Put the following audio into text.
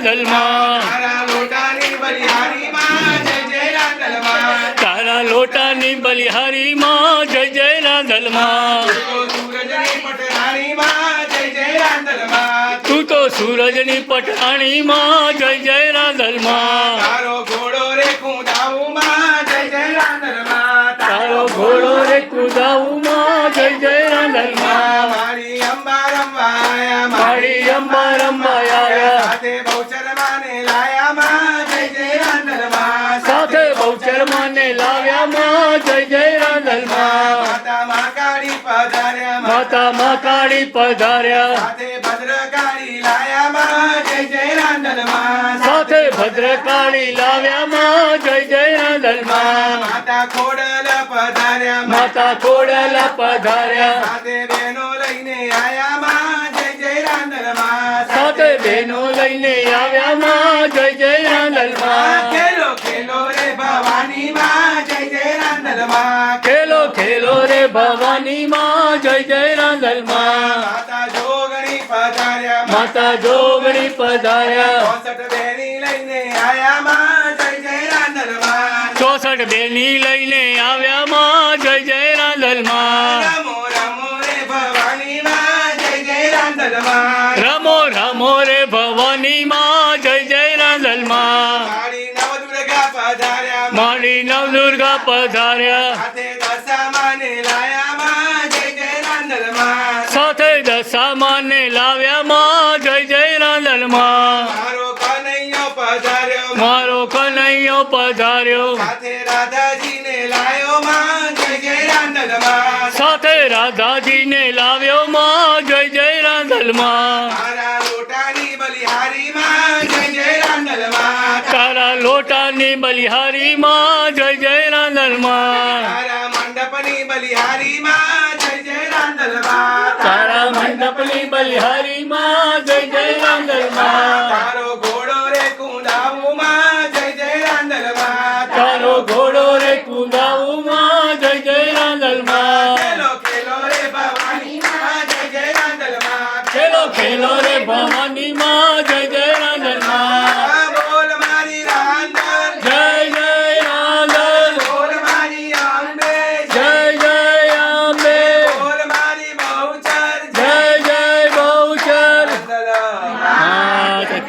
રાંધલમાં તારા લોટાની બલિહારીમાં જય જય રાંધલમાં તારા લોટાની બલિહારીમાં જય જય રાંધલમાં તો પટરાણીમાં તું સૂરજની પટાણીમાં જય જય રાંધલમાં તારો ઘોડો રે કુંડાવુમાં જય જય રાંધલમાં તારો ઘોડો રે કુદાઉમાં જય જય રાંધલમાં મારી સાથે બહુચરમાં ને લાવ્યામાં જય જય રાંધલમાં માતા પધાર્યા માતા મા કાળી પધાર્યા. સાથે ભદ્રકાળી લાયામાં જય જય જય જય રાંધલમાં માતા ખોડલ પધાર્યા માતા ખોડલ પધાર્યા. સાથે બહેનો લઈને આયામાં ભવાની માં જય જય માતા જોગણી પધાર્યા માતા જોગણી પધાર્યા. ચોસઠ બેની લઈને આયામાં જય જય રાંધલમાં ચોસઠ બેની લઈને આવ્યામાં જય જય રાંધલમાં રમો રમો રે ભવાની માં જય જય રાંધલમાં રમો રમો રે ભવાની માં પધાર્યા નવ દુર્ગા પધાર્યા. સાથે દશામાં ને લાયામાં જય જય જય જય રાંધલમાં મારો કનૈયો પધાર્યો મારો સાથે રાધાજીને લાવ્યો માં જય જય લાવ્યો માં જય જય રાંધલમાં મારા લોટાની બલિહારી માં જય જય રાંધલમાં લોટાની બલિહારી માં જય જય રાંધલમાં તારા મંડપની બલિહારી માં જય જય રાંધલમાં તારા મંડપની બલિહારી માં જય જય રાંધલમાં તારો ઘોડો રે કુંડાઉ માં જય જય રાંધલમાં તારો ઘોડો રે કુંડાઉ માં જય જય રાંધલમાં ખેલો ખેલો રે ભવાની માં જય ખેલો ખેલો રે ભવાની માં